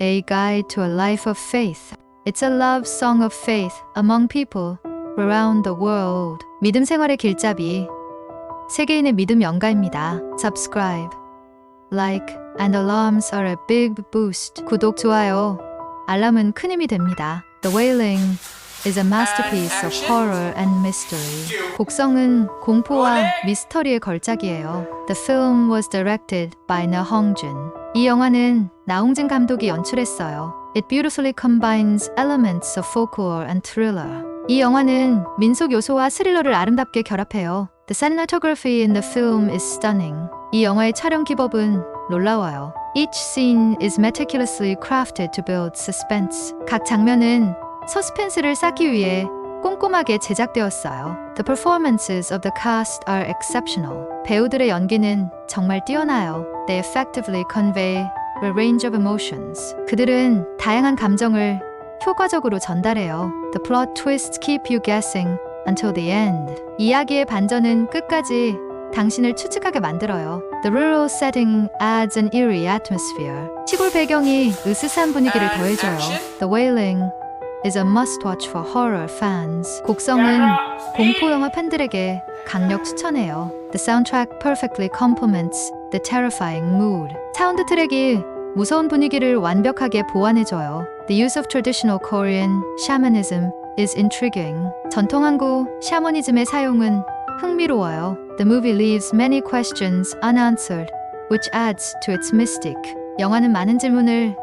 A Guide to a Life of Faith. It's a love song of faith among people around the world. 믿음 생활의 길잡이. 세계인의 믿음 연가입니다. Subscribe, like, and alarms are a big boost. 구독, 좋아요, 알람은 큰 힘이 됩니다. The Wailing is a masterpiece of horror and mystery. 곡성은 공포와 미스터리의 걸작이에요. The film was directed by Na Hongjun. 이 영화는 나홍진 감독이 연출했어요. It beautifully combines elements of folklore and thriller. 이 영화는 민속 요소와 스릴러를 아름답게 결합해요. The cinematography in the film is stunning. 이 영화의 촬영 기법은 놀라워요. Each scene is meticulously crafted to build suspense. 각 장면은 서스펜스를 쌓기 위해 꼼꼼하게 제작되었어요. The performances of the cast are exceptional. 배우들의 연기는 정말 뛰어나요. They effectively convey a range of emotions. 그들은 다양한 감정을 효과적으로 전달해요. The plot twists keep you guessing until the end. 이야기의 반전은 끝까지 당신을 추측하게 만들어요. The rural setting adds an eerie atmosphere. 시골 배경이 으스스한 분위기를 더해줘요. The Wailing is a must-watch for horror fans. 곡성은 공포 영화 팬들에게 강력 추천해요. The soundtrack perfectly complements the terrifying mood. 사운드 트랙이 무서운 분위기를 완벽하게 보완해줘요. The use of traditional Korean shamanism is intriguing. 전통 한국 샤머니즘의 사용은 흥미로워요. The movie leaves many questions unanswered, which adds to its mystic. 영화는 많은 질문을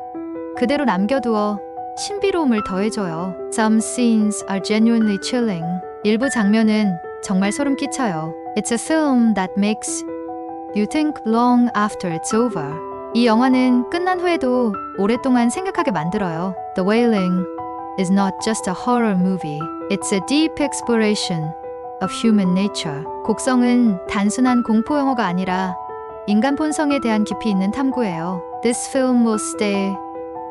그대로 남겨두어 신비로움을 더해줘요. Some scenes are genuinely chilling. 일부 장면은 정말 소름 끼쳐요. It's a film that makes you think long after it's over. 이 영화는 끝난 후에도 오랫동안 생각하게 만들어요. The Wailing is not just a horror movie. It's a deep exploration of human nature. 곡성은 단순한 공포 영화가 아니라 인간 본성에 대한 깊이 있는 탐구예요. This film will stay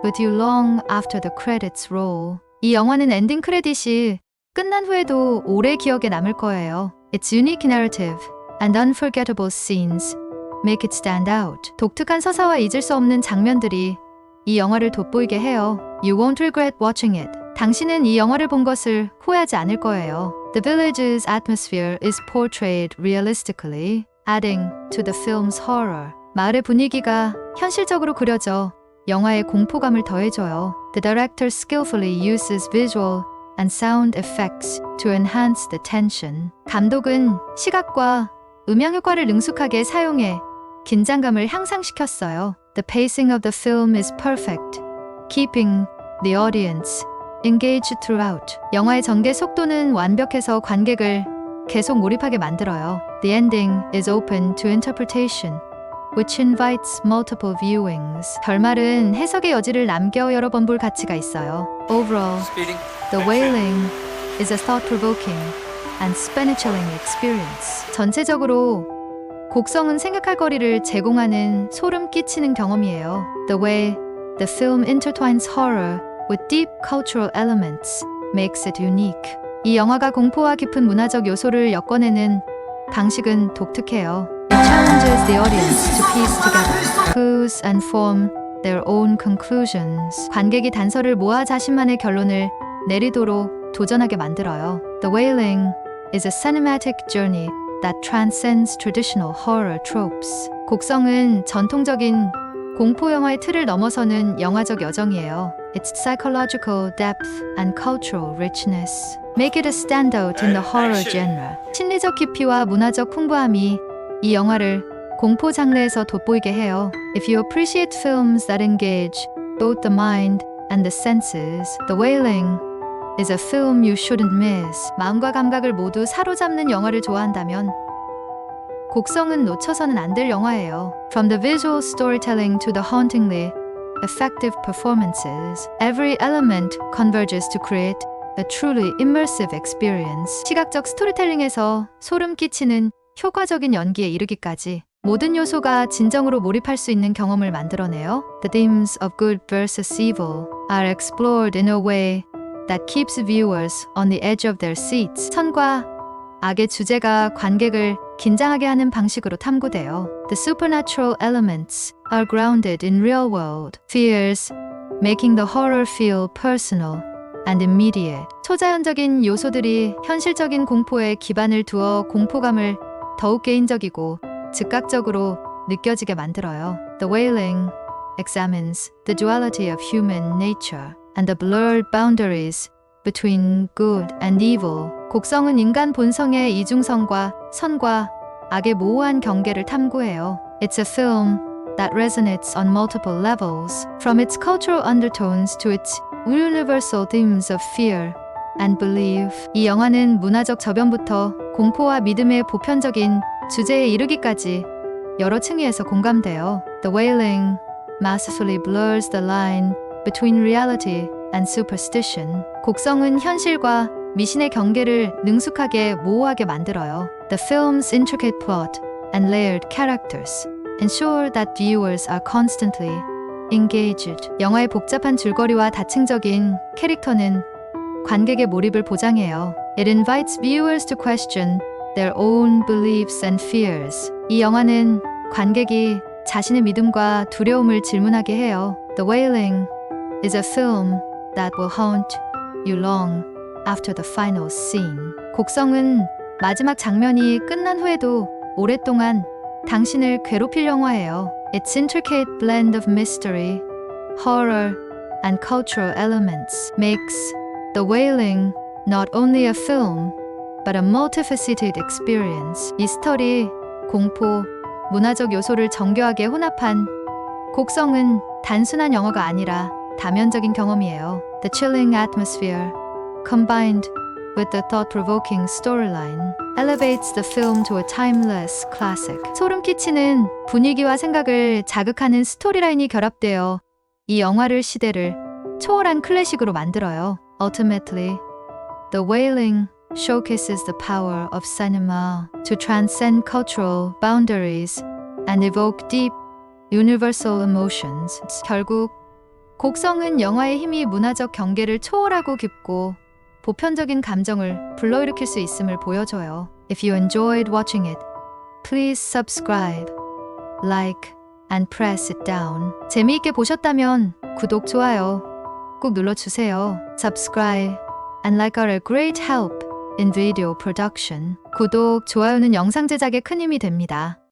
with you long after the credits roll. 이 영화는 엔딩 크레딧이 끝난 후에도 오래 기억에 남을 거예요. Its unique narrative and unforgettable scenes make it stand out. 독특한 서사와 잊을 수 없는 장면들이 이 영화를 돋보이게 해요. You won't regret watching it. 당신은 이 영화를 본 것을 후회하지 않을 거예요. The village's atmosphere is portrayed realistically, adding to the film's horror. 마을의 분위기가 현실적으로 그려져 영화의 공포감을 더해줘요. The director skillfully uses visual and sound effects to enhance the tension. 감독은 시각과 음향 효과를 능숙하게 사용해 긴장감을 향상시켰어요. The pacing of the film is perfect, keeping the audience engaged throughout. 영화의 전개 속도는 완벽해서 관객을 계속 몰입하게 만들어요. The ending is open to interpretation. Which invites multiple viewings. 결말은 해석의 여지를 남겨 여러 번 볼 가치가 있어요. Overall. The Wailing is a thought-provoking and spine-chilling experience. 전체적으로 곡성은 생각할 거리를 제공하는 소름 끼치는 경험이에요. The way the film intertwines horror with deep cultural elements makes it unique. 이 영화가 공포와 깊은 문화적 요소를 엮어내는 방식은 독특해요. Challenges the audience to piece together clues and form their own conclusions. 관객이 단서를 모아 자신만의 결론을 내리도록 도전하게 만들어요. The Wailing is a cinematic journey that transcends traditional horror tropes. 곡성은 전통적인 공포 영화의 틀을 넘어서는 영화적 여정이에요. Its psychological depth and cultural richness make it a standout in the horror genre. 심리적 깊이와 문화적 풍부함이 이 영화를 공포 장르에서 돋보이게 해요. If you appreciate films that engage both the mind and the senses, The Wailing is a film you shouldn't miss. 마음과 감각을 모두 사로잡는 영화를 좋아한다면 곡성은 놓쳐서는 안 될 영화예요. From the visual storytelling to the hauntingly effective performances, every element converges to create a truly immersive experience. 시각적 스토리텔링에서 소름 끼치는 효과적인 연기에 이르기까지 모든 요소가 진정으로 몰입할 수 있는 경험을 만들어내요. The themes of good versus evil are explored in a way that keeps viewers on the edge of their seats. 선과 악의 주제가 관객을 긴장하게 하는 방식으로 탐구돼요. The supernatural elements are grounded in real world fears making the horror feel personal and immediate. 초자연적인 요소들이 현실적인 공포에 기반을 두어 공포감을 더욱 개인적이고 즉각적으로 느껴지게 만들어요. The Wailing examines the duality of human nature and the blurred boundaries between good and evil. 곡성은 인간 본성의 이중성과 선과 악의 모호한 경계를 탐구해요. It's a film that resonates on multiple levels, from its cultural undertones to its universal themes of fear and belief. 이 영화는 문화적 저변부터 공포와 믿음의 보편적인 주제에 이르기까지 여러 층위에서 공감돼요. The Wailing masterfully blurs the line between reality and superstition. 곡성은 현실과 미신의 경계를 능숙하게 모호하게 만들어요. The film's intricate plot and layered characters ensure that viewers are constantly engaged. 영화의 복잡한 줄거리와 다층적인 캐릭터는 관객의 몰입을 보장해요. It invites viewers to question their own beliefs and fears. 이 영화는 관객이 자신의 믿음과 두려움을 질문하게 해요. The Wailing is a film that will haunt you long after the final scene. 곡성은 마지막 장면이 끝난 후에도 오랫동안 당신을 괴롭힐 영화예요. Its intricate blend of mystery, horror, and cultural elements makes The Wailing not only a film, but a multifaceted experience. 이 스토리, 공포, 문화적 요소를 정교하게 혼합한 곡성은 단순한 영화가 아니라 다면적인 경험이에요. The chilling atmosphere, combined with the thought-provoking storyline, elevates the film to a timeless classic. 소름 끼치는 분위기와 생각을 자극하는 스토리라인이 결합되어 이 영화를 시대를 초월한 클래식으로 만들어요. Ultimately, The Wailing showcases the power of cinema to transcend cultural boundaries and evoke deep, universal emotions. 결국 곡성은 영화의 힘이 문화적 경계를 초월하고 깊고 보편적인 감정을 불러일으킬 수 있음을 보여줘요. If you enjoyed watching it, please subscribe, like, and press it down. 재미있게 보셨다면 구독, 좋아요 꼭 눌러주세요. Subscribe and like are a great help in video production. 구독, 좋아요는 영상 제작에 큰 힘이 됩니다.